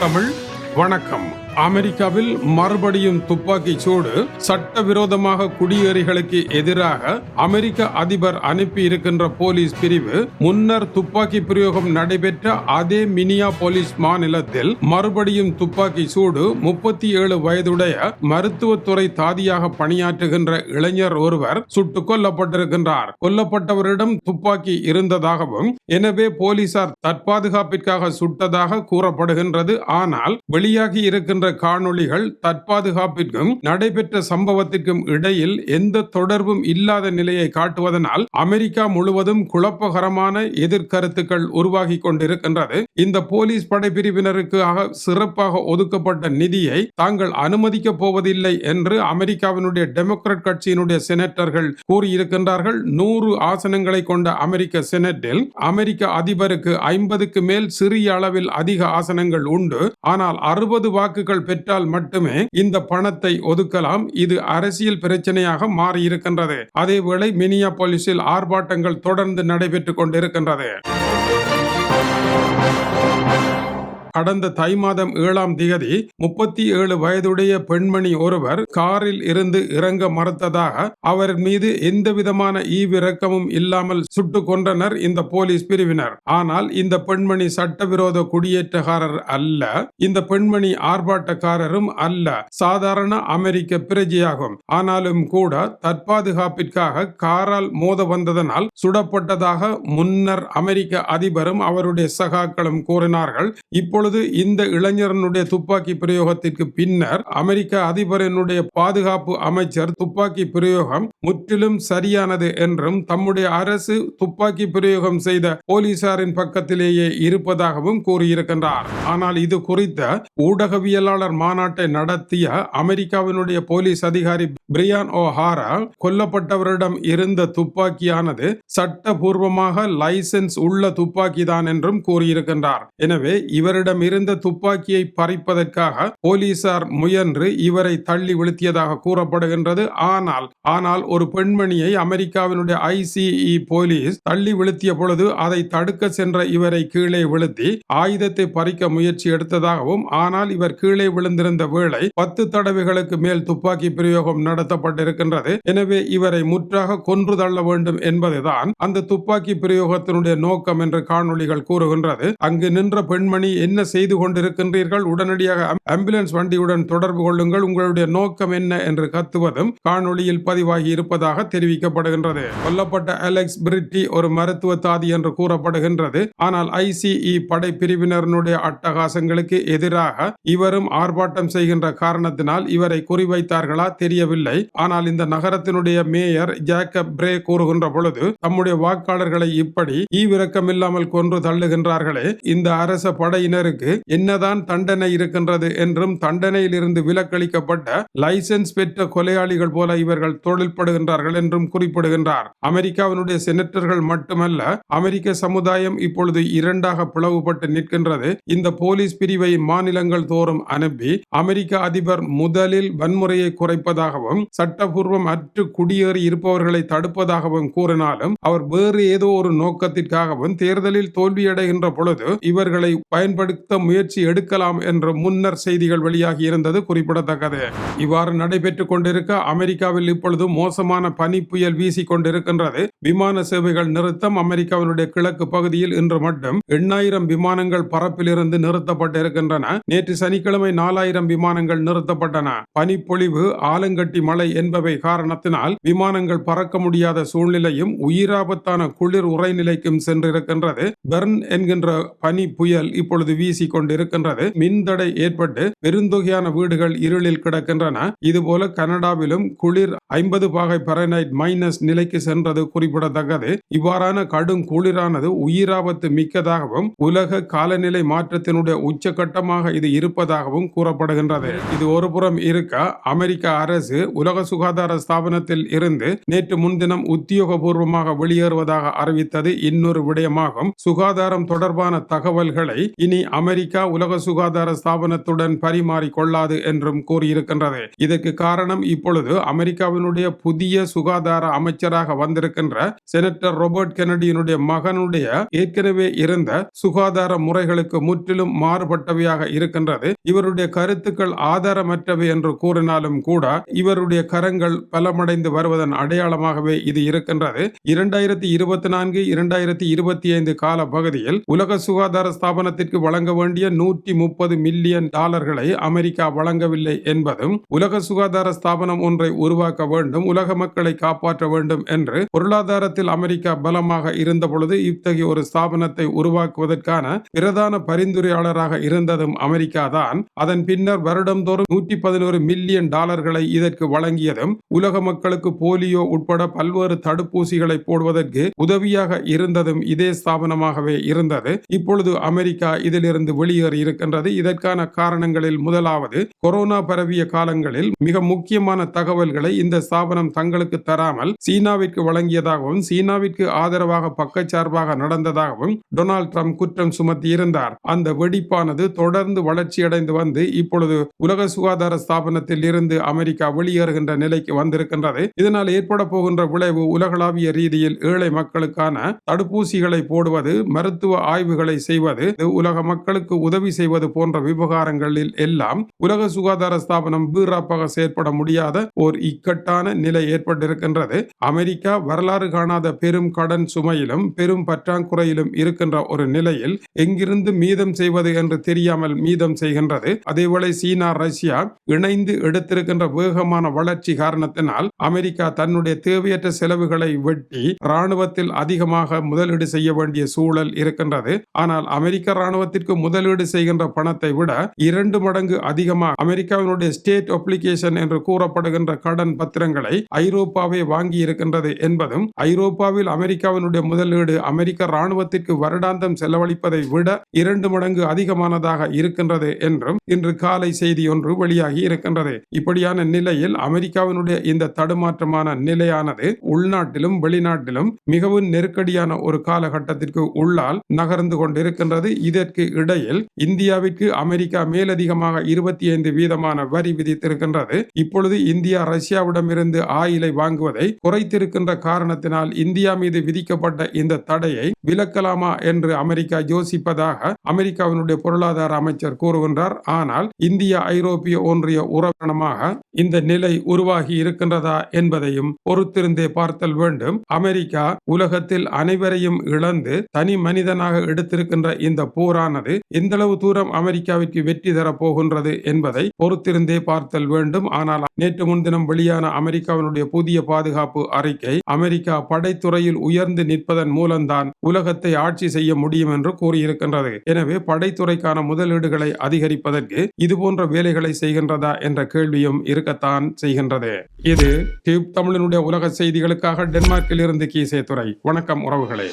தமிழ் வணக்கம். அமெரிக்காவில் மறுபடியும் துப்பாக்கி சூடு சட்டவிரோதமாக குடியேறிகளுக்கு எதிராக அமெரிக்க அதிபர் அனுப்பி இருக்கின்ற போலீஸ் பிரிவு முன்னர் துப்பாக்கி பிரயோகம் நடைபெற்ற அதே மினியா போலீஸ் மாநிலத்தில் மறுபடியும் துப்பாக்கி சூடு முப்பத்தி ஏழு வயதுடைய மருத்துவத்துறை தாதியாக பணியாற்றுகின்ற இளைஞர் ஒருவர் சுட்டுக் கொல்லப்பட்டிருக்கின்றார். கொல்லப்பட்டவரிடம் துப்பாக்கி இருந்ததாகவும் எனவே போலீசார் தற்பாதுகாப்பிற்காக சுட்டதாக கூறப்படுகின்றது. ஆனால் வெளியாகி இருக்கின்ற காணொளிகள் தற்பாதுகாப்பிற்கும் நடைபெற்ற சம்பவத்திற்கும் இடையில் எந்த தொடர்பும் இல்லாத நிலையை காட்டுவதனால் அமெரிக்கா முழுவதும் குழப்பகரமான எதிர்கருத்துக்கள் உருவாகி கொண்டிருக்கின்றது. இந்த போலீஸ் படைப்பிரிவினருக்காக சிறப்பாக ஒதுக்கப்பட்ட நிதியை தாங்கள் அனுமதிக்க போவதில்லை என்று அமெரிக்காவினுடைய டெமோக்ராட் கட்சியினுடைய செனட்டர்கள் கூறியிருக்கின்றார்கள். நூறு ஆசனங்களை கொண்ட அமெரிக்க செனட்டில் அமெரிக்க அதிபருக்கு ஐம்பதுக்கு மேல் சிறிய அளவில் அதிக ஆசனங்கள் உண்டு. ஆனால் அறுபது வாக்குகள் பெற்றால் மட்டுமே இந்த பணத்தை ஒதுக்கலாம். இது அரசியல் பிரச்சனையாக மாறியிருக்கின்றது. அதேவேளை மினியா போலீஸில் ஆர்ப்பாட்டங்கள் தொடர்ந்து நடைபெற்றுக் கொண்டிருக்கின்றது. கடந்த தை மாதம் ஏழாம் திகதி முப்பத்தி ஏழு வயதுடைய பெண்மணி ஒருவர் காரில் இருந்து இறங்க மறுத்ததாக அவர் மீது எந்த விதமான ஈவிரக்கமும் இல்லாமல் சுட்டுக் கொன்றனர் இந்த போலீஸ் பிரிவினர். ஆனால் இந்த பெண்மணி சட்டவிரோத குடியேற்றக்காரர் அல்ல. இந்த பெண்மணி ஆர்ப்பாட்டக்காரரும் அல்ல. சாதாரண அமெரிக்க பிரஜையாகும். ஆனாலும் கூட தற்பாதுகாப்பிற்காக காரால் மோத வந்ததனால் சுடப்பட்டதாக முன்னர் அமெரிக்க அதிபரும் அவருடைய சகாக்களும் கூறினார்கள். இப்போ இப்பொழுது இந்த இளைஞரனுடைய துப்பாக்கி பிரயோகத்திற்கு பின்னர் அமெரிக்க அதிபரனுடைய பாதுகாப்பு அமைச்சர் துப்பாக்கி பிரயோகம் முற்றிலும் சரியானது என்றும் தம்முடைய அரசு துப்பாக்கி பிரயோகம் செய்த போலீசாரின் பக்கத்திலேயே இருப்பதாகவும் கூறியிருக்கின்றார். ஆனால் இது குறித்த ஊடகவியலாளர் மாநாட்டை நடத்திய அமெரிக்காவினுடைய போலீஸ் அதிகாரி பிரியான் ஓ ஹாரா கொல்லப்பட்டவரிடம் இருந்த துப்பாக்கியானது சட்டபூர்வமாக லைசென்ஸ் உள்ள துப்பாக்கிதான் என்றும் கூறியிருக்கின்றார். எனவே இவரிடம் இருந்த துப்பாக்கியை பறிப்பதற்காக போலீசார் முயன்று இவரை தள்ளி வீழ்த்தியதாக கூறப்படுகின்றது. ஆனால் ஆனால் ஒரு பெண்மணியை அமெரிக்காவினுடைய ஐசிஇ போலீஸ் தள்ளி வீழ்த்திய பொழுது அதை தடுக்க சென்ற இவரை கீழே வீழ்த்தி ஆயுதத்தை பறிக்க முயற்சி எடுத்ததாகவும் ஆனால் இவர் கீழே விழுந்திருந்த வேளை பத்து தடவைகளுக்கு மேல் துப்பாக்கி பிரயோகம் நடத்தப்பட்டிருக்கின்றது. எனவே இவரை முற்றாக கொன்று தள்ள வேண்டும் என்பதுதான் அந்த துப்பாக்கி பிரயோகத்தினுடைய நோக்கம் என்று காணொளிகள் கூறுகின்றது. அங்கு நின்ற பெண்மணி என்ன செய்து கொண்டிருக்கின்றீர்கள்? உடனடியாக ஆம்புலன்ஸ் வண்டியுடன் தொடர்பு கொள்ளுங்கள். உங்களுடைய நோக்கம் என்ன? என்று கத்துவதும் காணொளியில் பதிவாகி இருப்பதாக தெரிவிக்கப்படுகின்றது. கொல்லப்பட்ட அலெக்ஸ் பிரிட்டி ஒரு மருத்துவ தாதி என்று கூறப்படுகின்றது. ஆனால் ஐசிஇ படை பிரிவினருடைய அட்டகாசங்களுக்கு எதிராக இவரும் ஆர்ப்பாட்டம் செய்கின்ற காரணத்தினால் இவரை குறிவைத்தார்களா தெரியவில்லை. ஆனால் இந்த நகரத்தினுடைய மேயர் ஜேக்கப் பிரே கூறுகின்ற பொழுது தம்முடைய வாக்காளர்களை இப்படி ஈவிரக்கம் இல்லாமல் கொன்று தள்ளுகின்றார்களே. இந்த அரச படையினருக்கு என்னதான் தண்டனை இருக்கின்றது என்றும் தண்டனையில் இருந்து விலக்களிக்கப்பட்ட லைசன்ஸ் பெற்ற கொலையாளிகள் போல இவர்கள் தொழில்படுகின்றார்கள் என்றும் குறிப்பிடுகின்றார். அமெரிக்காவினுடைய செனட்டர்கள் மட்டுமல்ல அமெரிக்க சமுதாயம் இப்பொழுது இரண்டாக பிளவுபட்டு நிற்கின்றது. இந்த போலீஸ் பிரிவை மாநிலங்கள் தோறும் அனுப்பி அமெரிக்க அதிபர் முதலில் வன்முறையை குறைப்பதாகவும் சட்டபூர்வம் அற்று குடியேறி இருப்பவர்களை தடுப்பதாகவும் கூறினாலும் அவர் வேறு ஏதோ ஒரு நோக்கத்திற்காகவும் தேர்தலில் தோல்வியடைகின்ற பொழுது இவர்களை பயன்படுத்த முயற்சி எடுக்கலாம் என்ற முன்னர் செய்திகள் வெளியாகி இருந்தது குறிப்பிடத்தக்கது. இவ்வாறு நடைபெற்றுக் கொண்டிருக்க அமெரிக்காவில் இப்பொழுது மோசமான பனி புயல் வீசிக் கொண்டிருக்கின்றது. விமான சேவைகள் நிறுத்தம் அமெரிக்காவினுடைய கிழக்கு பகுதியில் இன்று மட்டும் எண்ணாயிரம் விமானங்கள் பரப்பிலிருந்து நிறுத்தப்பட்டிருக்கின்றன. நேற்று சனிக்கிழமை நாலாயிரம் விமானங்கள் நிறுத்தப்பட்டன. பனிப்பொழிவு ஆலங்கட்டி மழை என்பவை காரணத்தினால் விமானங்கள் பறக்க முடியாத சூழ்நிலையும் உயிராபத்தான குளிர் உரைநிலைக்கும் சென்றிருக்கின்றது. பெர்ன் என்கின்ற பனி புயல் இப்பொழுது வீசி கொண்டிருக்கின்றது. மின்தடை ஏற்பட்டு பெருந்தொகையான வீடுகள் இருளில் கிடக்கின்றன. இதுபோல கனடாவிலும் குளிர் ஐம்பது பாகை பரனைட் மைனஸ் நிலைக்கு சென்றது குறிப்பிடத்தக்கது. இவ்வாறான கடும் குளிரானது உயிராபத்து மிக்கதாகவும் உலக காலநிலை மாற்றத்தினுடைய உச்சகட்டமாக இது இருப்பதாகவும் கூறப்படுகின்றது. இது ஒருபுறம் இருக்க அமெரிக்க அரசு உலக சுகாதார ஸ்தாபனத்தில் இருந்து நேற்று முன்தினம் உத்தியோகபூர்வமாக வெளியேறுவதாக அறிவித்தது. இன்னொரு விடயமாகும். சுகாதாரம் தொடர்பான தகவல்களை இனி அமெரிக்கா உலக சுகாதார ஸ்தாபனத்துடன் பரிமாறிக் கொள்ளாது என்றும் கூறியிருக்கின்றது. இதற்கு காரணம் இப்பொழுது அமெரிக்காவினுடைய புதிய சுகாதார அமைச்சராக வந்திருக்கின்ற செனட்டர் ரோபர்ட் கெனடியினுடைய மகனுடைய ஏற்கனவே இருந்த சுகாதார முறைகளுக்கு முற்றிலும் மாறுபட்டவையாக இருக்கின்றது. இவருடைய கருத்துக்கள் ஆதாரமற்றவை என்று கூறினாலும் கூட இவருடைய கரங்கள் பலமடைந்து வருவதன் அடையாளமாகவே இது இருக்கின்றது. இரண்டாயிரத்தி இருபத்தி நான்கு இரண்டாயிரத்தி இருபத்தி ஐந்து கால பகுதியில் உலக சுகாதார ஸ்தாபனத்திற்கு வழங்க வேண்டிய நூற்றி முப்பது மில்லியன் டாலர்களை அமெரிக்கா வழங்கவில்லை என்பதும் உலக சுகாதார ஸ்தாபனம் ஒன்றை உருவாக்க வேண்டும் உலக மக்களை காப்பாற்ற வேண்டும் என்று பொருளாதாரத்தில் அமெரிக்கா பலமாக இருந்த பொழுது இத்தகைய ஒரு ஸ்தாபனத்தை உருவாக்குவதற்கான பிரதான பரிந்துரையாளராக இருந்ததும் அமெரிக்கா தான் அதன் பின்னர் வருடந்தோறும் நூற்றி பதினோரு மில்லியன் டாலர்களை இதற்கு வழங்கியதும் உலக மக்களுக்கு போலியோ உட்பட பல்வேறு தடுப்பூசிகளை போடுவதற்கு உதவியாக இருந்ததும் இதே ஸ்தாபனமாகவே இருந்தது. இப்பொழுது அமெரிக்கா இதில் இருந்து வெளியேறி இருக்கின்றது. இதற்கான காரணங்களில் முதலாவது கொரோனா பரவிய காலங்களில் மிக முக்கியமான தகவல்களை இந்த ஸ்தாபனம் தங்களுக்கு தராமல் சீனாவிற்கு வழங்கியதாகவும் சீனாவிற்கு ஆதரவாக பக்கச்சார்பாக நடந்ததாகவும் டொனால்ட் ட்ரம்ப் குற்றம் சுமத்தி இருந்தார். அந்த வெடிப்பானது தொடர்ந்து வளர்ச்சியடைந்து வந்து இப்பொழுது உலக சுகாதார ஸ்தாபனத்தில் இருந்து அமெரிக்கா வெளியேறுகின்ற நிலைக்கு வந்திருக்கின்றது. இதனால் ஏற்பட போகின்ற விளைவு உலகளாவிய ரீதியில் ஏழை மக்களுக்கான தடுப்பூசிகளை போடுவது மருத்துவ ஆய்வுகளை செய்வது உலக மக்கள் மக்களுக்கு உதவி செய்வது போன்ற விவகாரங்களில் எல்லாம் உலக சுகாதார ஸ்தாபனம் வீராப்பாக செயற்பட முடியாத ஓர் இக்கட்டான நிலை ஏற்பட்டிருக்கின்றது. அமெரிக்கா வரலாறு காணாத பெரும் கடன் சுமையிலும் பெரும் பற்றாக்குறையிலும் இருக்கின்ற ஒரு நிலையில் எங்கிருந்து மீதம் செய்வது என்று தெரியாமல் மீதம் செய்கின்றது. அதேவேளை சீனா ரஷ்யா இணைந்து எடுத்திருக்கின்ற வேகமான வளர்ச்சி காரணத்தினால் அமெரிக்கா தன்னுடைய தேவையற்ற செலவுகளை வெட்டி ராணுவத்தில் அதிகமாக முதலீடு செய்ய வேண்டிய சூழல் இருக்கின்றது. ஆனால் அமெரிக்க ராணுவத்திற்கு முதலீடு செய்கின்ற பணத்தை விட இரண்டு மடங்கு அதிகமாக அமெரிக்காவினுடைய ஸ்டேட் அப்ளிகேஷன் என்று கூறப்படுகின்ற கடன் பத்திரங்களை ஐரோப்பாவே வாங்கி இருக்கின்றது என்பதும் ஐரோப்பாவில் அமெரிக்காவினுடைய முதலீடு அமெரிக்க ராணுவத்திற்கு வருடாந்தம் செலவழிப்பதை விட இரண்டு மடங்கு அதிகமானதாக இருக்கின்றது என்றும் இன்று காலை செய்தி ஒன்று வெளியாகி இருக்கின்றது. இப்படியான நிலையில் அமெரிக்காவினுடைய இந்த தடுமாற்றமான நிலையானது உள்நாட்டிலும் வெளிநாட்டிலும் மிகவும் நெருக்கடியான ஒரு காலகட்டத்திற்கு உள்ளால் நகர்ந்து கொண்டிருக்கின்றது. இதற்கு இடையில் இந்தியாவிற்கு அமெரிக்கா மேலதிகமாக இருபத்தி ஐந்து வீதமான வரி விதித்திருக்கின்றது. இப்பொழுது இந்தியா ரஷ்யாவிடமிருந்து ஆயிலை வாங்குவதை குறைத்திருக்கின்ற காரணத்தினால் இந்தியா மீது விதிக்கப்பட்ட இந்த தடையை விலக்கலாமா என்று அமெரிக்கா யோசிப்பதாக அமெரிக்காவினுடைய பொருளாதார அமைச்சர் கூறுகின்றார். ஆனால் இந்தியா ஐரோப்பிய ஒன்றிய உறவினமாக இந்த நிலை உருவாகி இருக்கின்றதா என்பதையும் பொறுத்திருந்தே பார்த்தல் வேண்டும். அமெரிக்கா உலகத்தில் அனைவரையும் இழந்து தனி மனிதனாக எடுத்திருக்கின்ற இந்த போரானது எந்தளவு தூரம் அமெரிக்காவிற்கு வெற்றி தரப் போகின்றது என்பதை பொறுத்திருந்தே பார்த்தல் வேண்டும். ஆனால் நேற்று முன்தினம் வெளியான அமெரிக்காவினுடைய புதிய பாதுகாப்பு அறிக்கை அமெரிக்கா படைத்துறையில் உயர்ந்து நிற்பதன் மூலம்தான் உலகத்தை ஆட்சி செய்ய முடியும் என்று கூறியிருக்கின்றது. எனவே படைத்துறைக்கான முதலீடுகளை அதிகரிப்பதற்கு இதுபோன்ற வேலைகளை செய்கின்றதா என்ற கேள்வியும் இருக்கத்தான் செய்கின்றது. இது டியூப் தமிழனுடைய உலக செய்திகளுக்காக டென்மார்க்கில் இருந்து கீசே துறை வணக்கம் உறவுகளே.